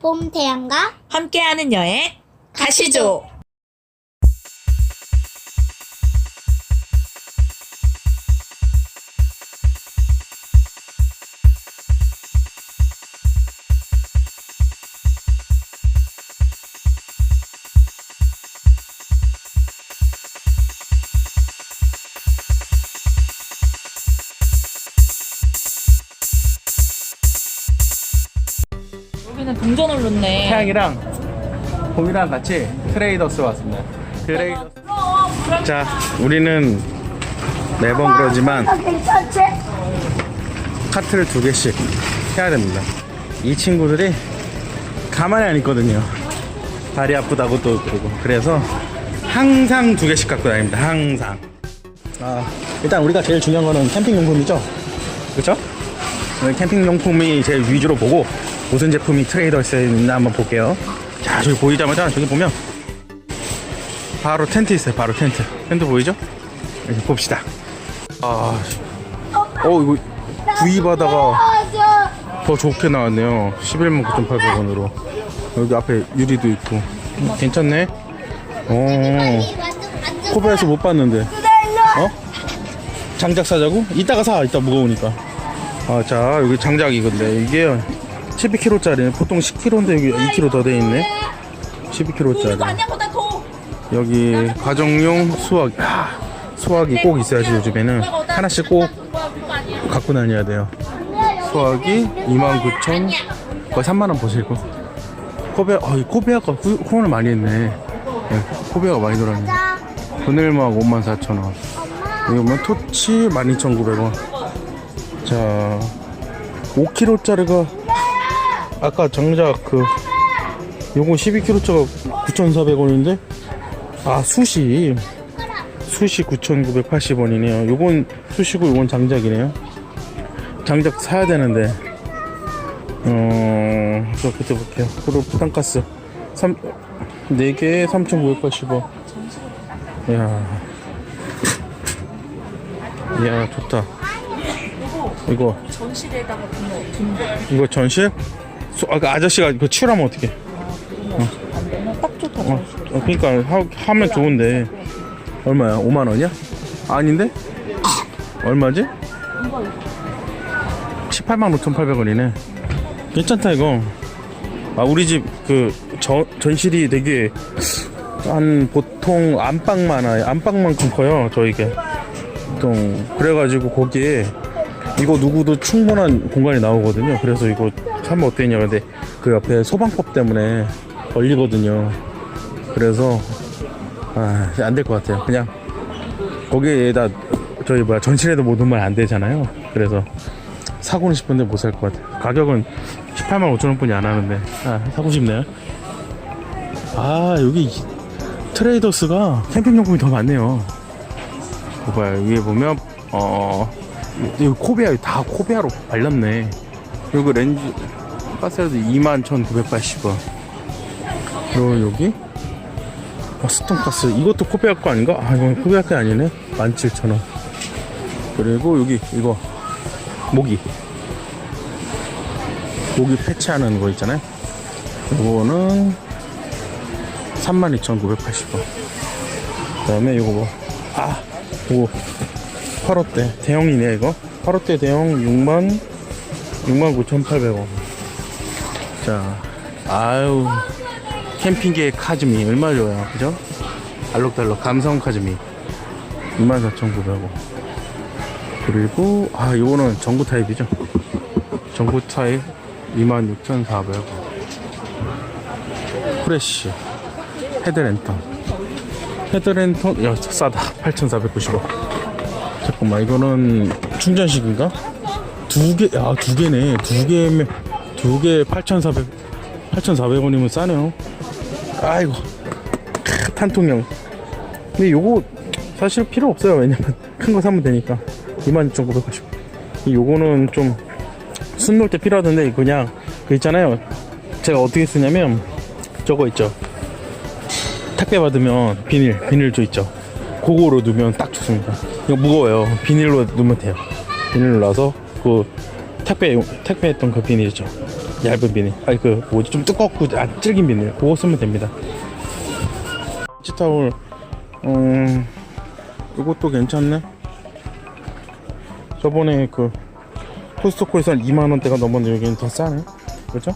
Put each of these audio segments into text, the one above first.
봄 태양과 함께하는 여행 가시죠. 동전을 넣네. 태양이랑 봄이랑 같이 트레이더스 왔습니다. 트레이더스. 자, 우리는 매번 그러지만 괜찮지? 카트를 두 개씩 해야 됩니다. 이 친구들이 가만히 안 있거든요. 다리 아프다고 또 그러고 그래서 항상 두 개씩 갖고 다닙니다. 항상. 아, 일단 우리가 제일 중요한 거는 캠핑 용품이죠. 그렇죠? 캠핑 용품이 제일 위주로 보고 무슨 제품이 트레이더스에 있나 한번 볼게요. 자, 저기 보이자마자 저기 보면 바로 텐트 있어요. 바로 텐트. 텐트 보이죠? 이제 봅시다. 아, 어 이거 구입하다가 더 좋게 나왔네요. 11만 9,800원으로. 여기 앞에 유리도 있고. 음, 괜찮네. 어, 코베에서 못 봤는데. 어? 장작 사자고? 이따가 사. 이따 무거우니까. 아, 자, 여기 장작이 근데 이게 12kg짜리. 보통 10kg인데 여기 2kg 더 돼 있네. 12kg짜리. 아니야보다 더. 여기 가정용 수화기. 아, 수화기 꼭 있어야지 요즘에는. 하나씩 꼭 갖고 다녀야 돼요. 수학이 29,000 거의 3만 원 보시고 코베 아, 이 코베아가 후- 후원을 많이 했네 네, 코베아가 많이 들었네 그늘막 54,000원 여기 보면 토치 12,900원 자 5kg짜리가 아까 정작 그 요거 12kg짜리가 9,400원인데? 아 숯이 숯이 9,980원이네요. 요건 숯이고 요건 장작이네요. 장작 사야 되는데. 어... 저 그때 볼게요. 그리고 부탄가스. 3... 4개에 3,980원 이야 이야. 좋다. 이거. 전실에다가 분노. 이거 전실? 소- 아까 아저씨가 이거 치우라면 어떡해 딱 좋다. 어, 어, 그러니까 하, 하면 좋은데 얼마야? 5만 원이야? 아닌데? 얼마지? 18만 5,800원이네. 괜찮다 이거. 아 우리 집 그 전실이 되게 한 보통 안방만 하 안방만큼 커요 저희게. 보통 그래가지고 거기에 이거 누구도 충분한 공간이 나오거든요. 그래서 이거 사면 어땠냐 근데 그 옆에 소방법 때문에 걸리거든요. 그래서 아, 안 될 것 같아요. 그냥 거기에다 저희 뭐야 전실에도 못 넣으면 안 되잖아요. 그래서 사고는 싶은데 못 살 것 같아요. 가격은 18만 5천 원 뿐이 안 하는데 아, 사고 싶네요. 아 여기 트레이더스가 캠핑 용품이 더 많네요. 봐봐요 위에 보면 어 여기 코베아 다 코베아로 발랐네. 여기 렌즈 가스레도 2만 1,980원. 그리고 여기? 어, 스톤가스. 이것도 코베아 거 아닌가? 아 이건 코베아 거 아니네. 17,000원. 그리고 여기 이거. 모기. 모기 패치하는 거 있잖아요. 이거는 32,980원. 그 다음에 이거 뭐 아 이거 8호대. 대형이네 이거. 8호대 대형 6만 6만 9,800원 자 아유 캠핑계의 카즈미 얼마 줘요 그죠? 알록달록 감성 카즈미. 24,900원 그리고 아 이거는 전구 타입이죠? 전구 타입 26,400원 프레쉬 헤드랜턴. 헤드랜턴 야 싸다. 8,490원 잠깐만 이거는 충전식인가? 두 개, 아, 두 개네. 두 개면, 두개 8,400, 8,400원이면 싸네요. 아이고. 크, 탄통형. 근데 요거 사실 필요 없어요. 왜냐면 큰 거 사면 되니까. 22,980. 요거는 좀순놀때 필요하던데 그냥 그 있잖아요. 제가 어떻게 쓰냐면 저거 있죠. 택배 받으면 비닐, 비닐 조 있죠. 그거로 넣으면 딱 좋습니다. 이거 무거워요. 비닐로 넣으면 돼요. 비닐로 놔서 그 택배 택배 했던 그 비닐이죠. 얇은 비닐. 아니 그 뭐지? 좀 두껍고 안 질긴 비닐. 그거 쓰면 됩니다. 치타올 음 이것도 괜찮네. 저번에 그 코스트코에서 한 2만원대가 넘었는데 여기는 더 싸네. 그죠?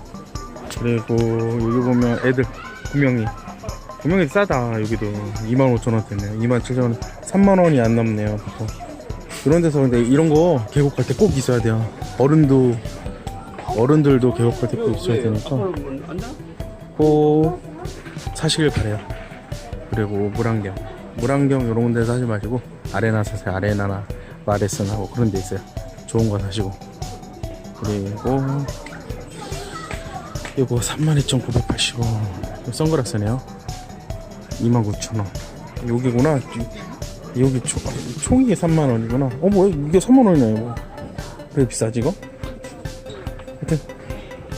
그리고 여기 보면 애들 구명이. 구명이 싸다 여기도. 25,000원대네. 27,000원 3만원이 안 넘네요 보통. 이런 데서 근데 이런 거 계곡 갈 때 꼭 있어야 돼요. 어른도 어른들도 갈때꼭 있어야 되니까. 꼭 사시길 바래요. 그리고 물안경. 물안경 이런 데 사지 마시고 아레나 사세요. 아레나나 마레스나 뭐 그런 데 있어요. 좋은 거 사시고. 그리고 이거 32,980원 선글라스네요. 29,000원. 여기구나. 여기 총, 총이 3만원이구나. 어 뭐야? 이게 3만원이네 이거. 왜 비싸지 이거?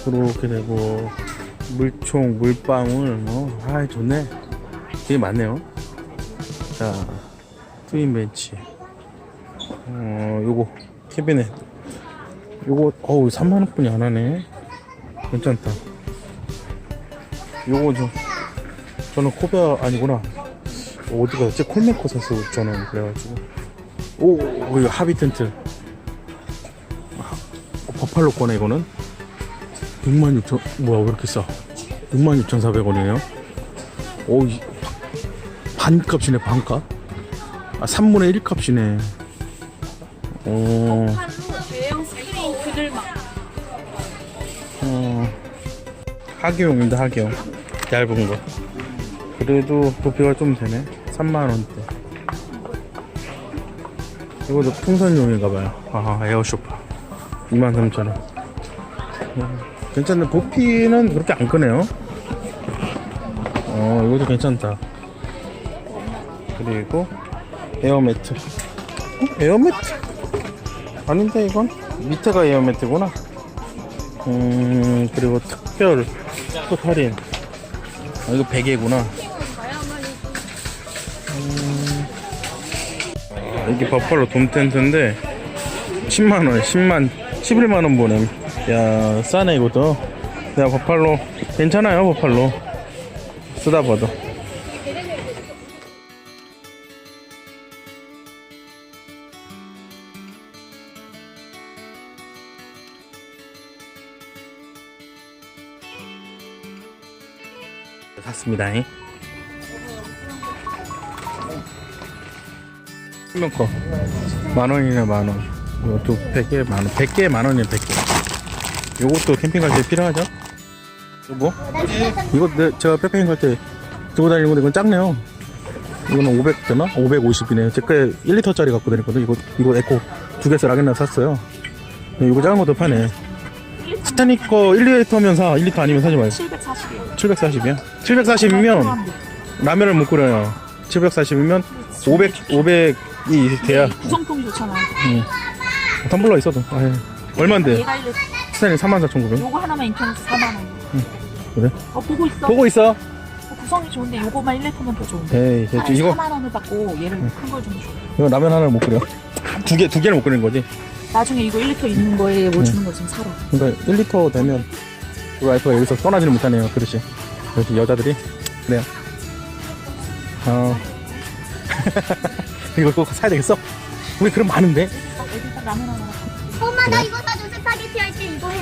그렇게 되고 물총 물방울 뭐아 좋네. 되게 많네요. 자 트윈 벤치. 어 요거 캐비넷. 요거 어우 3만원뿐이 안 하네. 괜찮다. 요거 좀 저는 코베아 아니구나. 어디 갔지? 콜메코 샀어 저는 그래가지고. 오 이거 하비 텐트. 아, 버팔로 거네 이거는 66,000 뭐야 왜 이렇게 싸? 66,400원이네요? 오 이- 반값이네 반값? 아 3분의 1 값이네. 어, 대형 스크린 그늘막. 어. 하기용입니다 하기용 얇은 거. 그래도 부피가 좀 되네. 3만원대. 이것도 풍선용인가봐요. 아 에어쇼파. 23,000원 괜찮네. 부피는 그렇게 안 크네요. 어 이것도 괜찮다. 그리고 에어매트. 어? 에어매트? 아닌데 이건? 밑에가 에어매트구나. 음 그리고 특별 또 할인. 아 이거 베개구나. 아, 이게 버팔로 돔 텐트인데 10만원 10만 11만원 보냄 야 싸네 이것도. 야 버팔로. 괜찮아요 버팔로. 쓰다 봐도. 샀습니다 수면 거. 만원이네 만원. 이것도 100개 만원. 100개에 만원이네 100개 요것도 캠핑 갈 때 필요하죠? 이거 뭐? 이거 내, 제가 백패킹 갈 때 들고 다니는 건데 이건 작네요 이거는 500 되나? 550이네 제게 1리터짜리 갖고 다녔거든 이거 이거 에코 두 개서 락앤락 샀어요 이거 작은 것도 파네 스타닉 거 1리터면 사 1리터 아니면 사지 마요 740이요. 740이요? 740이면 라면을 못 끓여요. 740이면 500, 500이 돼야 구성품이 좋잖아. 텀블러 있어도. 아유, 얼만데? 얘가 1 스타일링 34,900원. 요거 하나만 인터넷 4만 원. 그래? 어 보고 있어. 보고 있어. 어, 구성이 좋은데 요거만 1리터면 더 좋은데. 에이, 됐지. 차라리 이거, 4만 원을 받고 얘를 큰 걸 좀 줘. 이거 라면 하나를 못 끓여. 두 개, 두 개를 못 끓이는 거지. 나중에 이거 1리터 있는 거에 뭐 주는 거 지금 사라. 그러니까 1리터 되면 우리 와이프가 여기서 떠나지를 못하네요. 그렇지. 역시 여자들이. 그래요. 어. 이거 꼭 사야 되겠어? 우리 그럼 많은데? 어, 애들 라면 하나. 엄마 나 이거 사줘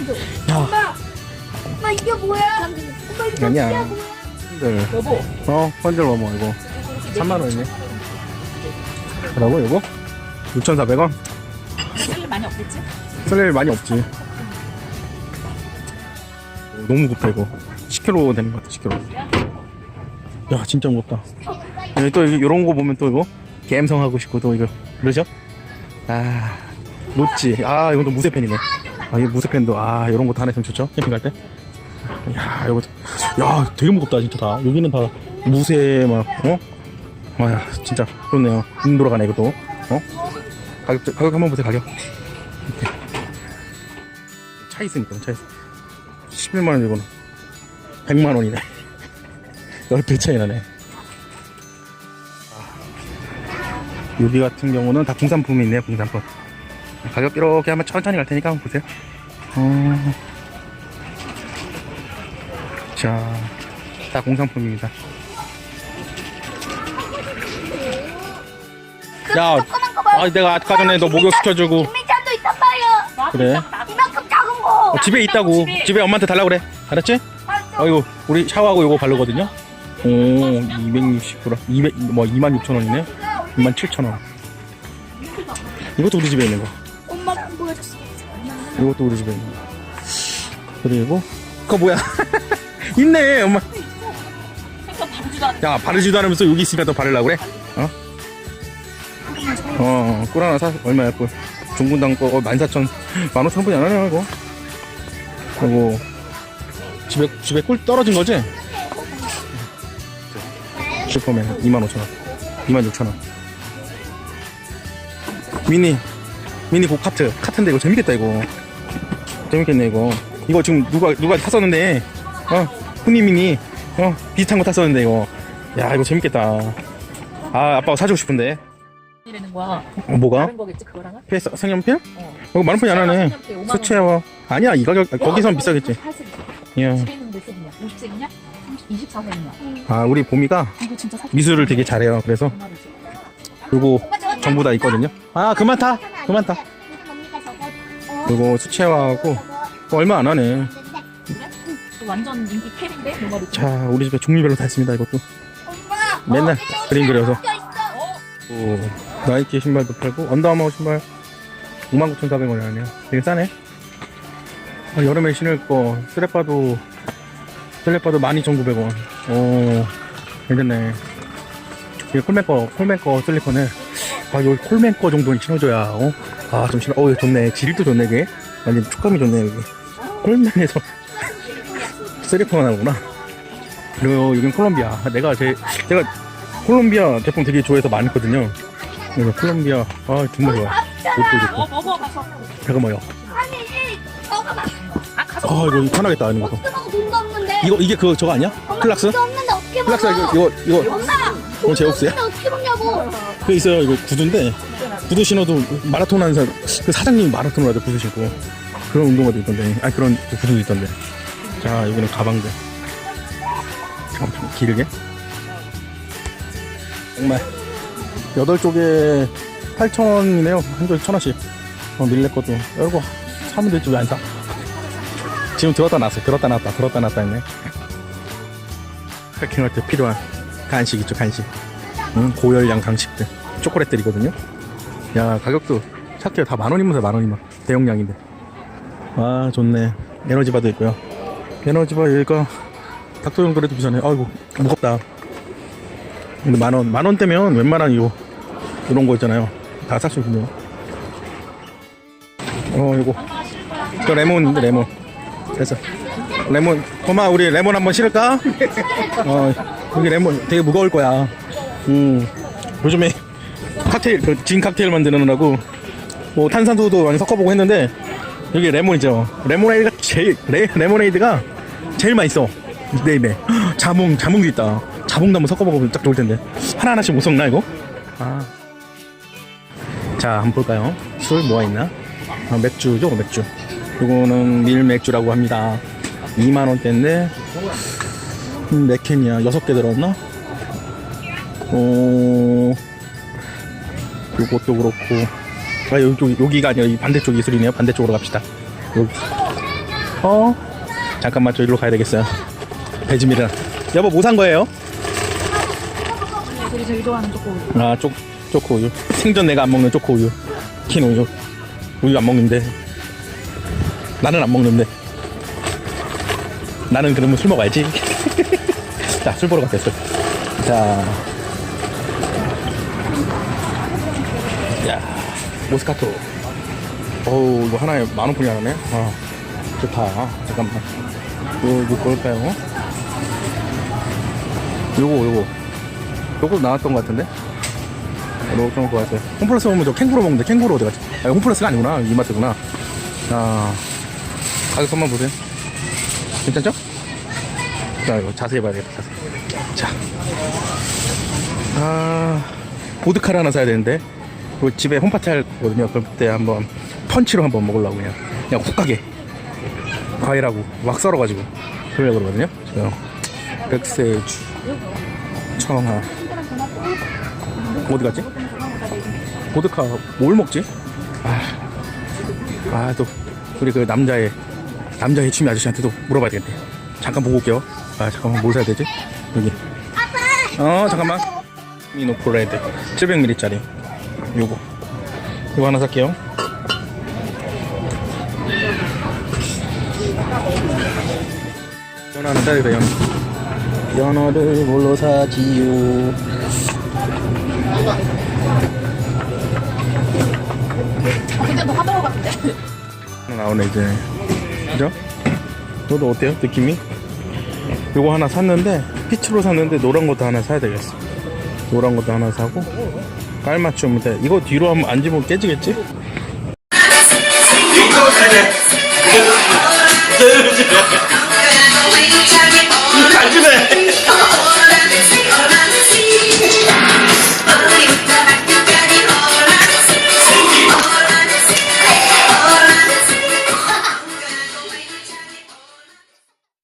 해줘 야, 엄마 이게 뭐야 엄마 이거 아니야. 뭐야 뭐야 들 여보. 어, 헌절 뭐뭐 이거. 3만 원이네. 뭐라고, 이거? 6,400원? 쓸일 많이 없겠지? 쓸일 많이 없지. 오, 너무 무겁다, 이거. 10kg 되는 것 같아, 10kg. 야, 진짜 무겁다. 네, 또, 이런 거 보면 또 이거, 갬성 하고 싶고, 또 이거, 그러죠? 아, 로찌. 아, 이것도 무쇠펜이네. 아, 이 무쇠펜도, 아, 이런 거다 내면 좋죠? 캠핑 갈 때. 야, 이거, 야, 되게 무겁다, 진짜 다. 여기는 다 무쇠, 막, 어? 와, 야, 진짜, 좋네요. 눈 돌아가네, 이것도. 어? 가격, 가격 한번 보세요, 가격. 차 있으니까 차 있어 11만원 이거는 100만원이네 10배 차이 나네 아, 여기 같은 경우는 다 공산품이 있네요 공산품 가격 이렇게 한번 천천히 갈 테니까 한번 보세요 어... 자, 다 공산품입니다. 야, 조그만 거 봐요. 아, 내가 아까 전에 너 목욕 시켜주고 김미찬도 있단 말이야. 그래. 이만큼 작은 거. 어, 집에 있다고. 집에 엄마한테 달라 그래. 알았지? 어이구, 우리 샤워하고 요거 바르거든요. 오, 260g, 200, 뭐 26,000원이네. 27,000원. 이것도 우리 집에 있는 거. 이것도 우리 집에 있는 거. 그리고 그거 뭐야? 있네, 엄마. 야, 바르지도 않으면서 여기 있으니까 더 바르려고 그래? 어? 어, 꿀 하나 사, 얼마야, 꿀? 중군당 거, 어, 14,000, 15,000원뿐이 안 하네, 이거. 그리고, 집에, 집에 꿀 떨어진 거지? 슈퍼맨, 25,000원. 26,000원. 미니, 미니 고카트. 카트인데 이거 재밌겠다, 이거. 재밌겠네, 이거. 이거 지금 누가, 누가 탔었는데, 어, 후미미니, 어, 비슷한 거 탔었는데, 이거. 야, 이거 재밌겠다. 아, 아빠가 사주고 싶은데. 이라는 거야. 어, 뭐가? 다른 거겠지 그거랑은? PS 색연필? 어. 이거 만 원뿐이 안 하네. 색연필 5만 원. 수채화. 아니야, 이 가격, 거기선 비싸겠지. 예. 집에 있는 몇 색이냐? 50색이냐? 24색이냐? 아, 우리 봄이가 이거 진짜 사. 미술을 되게 잘해요. 그래서 요거 전부 다 있거든요. 아, 그만 타. 그만 타. 요거 수채화하고 어, 얼마 안 하네. 완전 인기 캡인데 노마루. 자, 우리 집에 종류별로 다 있습니다, 이것도. 엄마. 맨날 그림 그려서. 어? 오, 나이키 신발도 팔고, 언더아머 신발 59,400원이 하네요. 되게 싸네. 아, 여름에 신을 거, 슬래퍼도, 슬래퍼도 12,900원. 오, 괜찮네. 이 콜맨 거, 콜맨 거 슬리퍼는, 아, 여기 콜맨 거 정도는 신어줘야, 어? 아, 좀 신어, 어, 좋네. 질도 좋네, 이게. 완전 촉감이 좋네, 여기. 콜맨에서 슬리퍼가 나오구나. 그리고 여긴 콜롬비아. 내가 제, 제가 콜롬비아 제품 되게 좋아해서 많거든요. 그래서 콜롬비아, 아, 정말 좋아. 옷도 좋고. 어 먹어 가서. 잠깐만요. 아니, 저거 아 가서. 아, 이거 편하겠다, 이거. 돈도 없는데. 이거, 이게 그, 저거 아니야? 플락스? 돈도 없는데 어떻게 플락스? 이거, 이거, 이거, 엄마. 이거 제 옷이야? 돈도 없는데 어떻게 먹냐고. 그 있어요, 이거 구두인데, 구두 신어도 마라톤 하는 사람, 그 사장님이 마라톤을 하죠, 신고. 그런 운동화도 있던데, 아, 그런 구두도 있던데. 자, 여기는 가방들. 엄청 길게. 정말. 여덟 쪽에 8,000원이네요. 한 쪽에 1,000원씩. 어, 밀레 것도. 이거 사면 될지 왜 안 사? 지금 들었다 놨어. 들었다 놨다. 들었다 놨다 했네. 패킹할 때 필요한 간식 있죠, 간식. 응, 고열량 간식들. 초콜릿들이거든요. 야, 가격도 착해요. 다만 원이면 만 원이면. 대용량인데. 아, 좋네. 에너지바도 있고요. 에너지바 여기가 닭도용 그래도 비싸네. 아이고, 무겁다. 근데 만 원, 만 원대면 웬만한 이거, 이런 거 있잖아요. 다 살 수 있군요. 어, 이거. 저 레몬인데, 레몬. 됐어. 레몬. 고마, 우리 레몬 한번 실을까? 어, 여기 레몬 되게 무거울 거야. 음, 요즘에 칵테일, 그, 진 칵테일 만드느라고, 뭐, 탄산수도 많이 섞어보고 했는데, 여기 레몬이죠. 레모네이드가 제일, 레, 레모네이드가 제일 맛있어. 내 입에. 자몽, 자몽도 있다. 자몽도 한번 섞어먹으면 딱 좋을 텐데. 하나 하나씩 못 섞나, 이거? 아. 자, 한번 볼까요? 술 뭐가 있나? 아, 맥주죠, 맥주. 이거는 밀 맥주라고 합니다. 2만 원대인데, 음, 몇 캔이야? 6개 들어왔나? 어, 요것도 그렇고. 아, 여기, 여기가 아니라 이 반대쪽 이술이네요. 반대쪽으로 갑시다. 여기. 어? 잠깐만, 저 일로 가야 되겠어요. 배지밀이랑. 여보, 뭐 산 거예요? 애들이 제일 좋아하는 초코. 아, 쪽, 초코 우유. 생전 내가 안 먹는 초코 우유. 킨 우유. 우유 안 먹는데. 나는 안 먹는데. 나는 그러면 술 먹어야지. 자, 술 보러 갔어요, 술. 자. 야, 모스카토. 어우, 이거 하나에 만 원뿐이 안 하네. 아, 좋다. 잠깐만. 요, 이거 뭘까요? 요거, 요거. 요거 나왔던 것 같은데? 요거 좀 좋았어요. 홈플러스 보면 저 캥거루 먹는데 캥거루 어디 갔지? 아, 홈플러스가 아니구나. 이마트구나. 자, 가격 한번 보세요. 괜찮죠? 자, 이거 자세히 봐야겠다. 자. 아, 보드카를 하나 사야 되는데. 그 집에 홈파티 할 거거든요. 그때 한번 펀치로 한번 먹으려고 그냥. 그냥 훅 가게. 과일하고 막 썰어가지고. 그러려고 그러거든요. 지금 백세주, 청아. 어디 갔지? 보드카 뭘 먹지? 아, 아, 또, 우리 그 남자의, 남자의 취미 아저씨한테도 물어봐야 되겠네. 잠깐 보고 올게요. 아, 잠깐만, 뭘 사야 되지? 여기. 어, 잠깐만. 미노코 레드. 700ml짜리. 요거. 이거 하나 살게요. 연어 하나 사야 돼, 연어. 연어를 뭘로 사지요? 어, 근데 너 하던 거 같은데? 나오네 이제 그죠? 너도 어때요 느낌이? 요거 하나 샀는데 피치로 샀는데 노란 것도 하나 사야 되겠어 노란 것도 하나 사고 발 맞추면 돼. 이거 뒤로 한번 앉으면 깨지겠지? 앉으네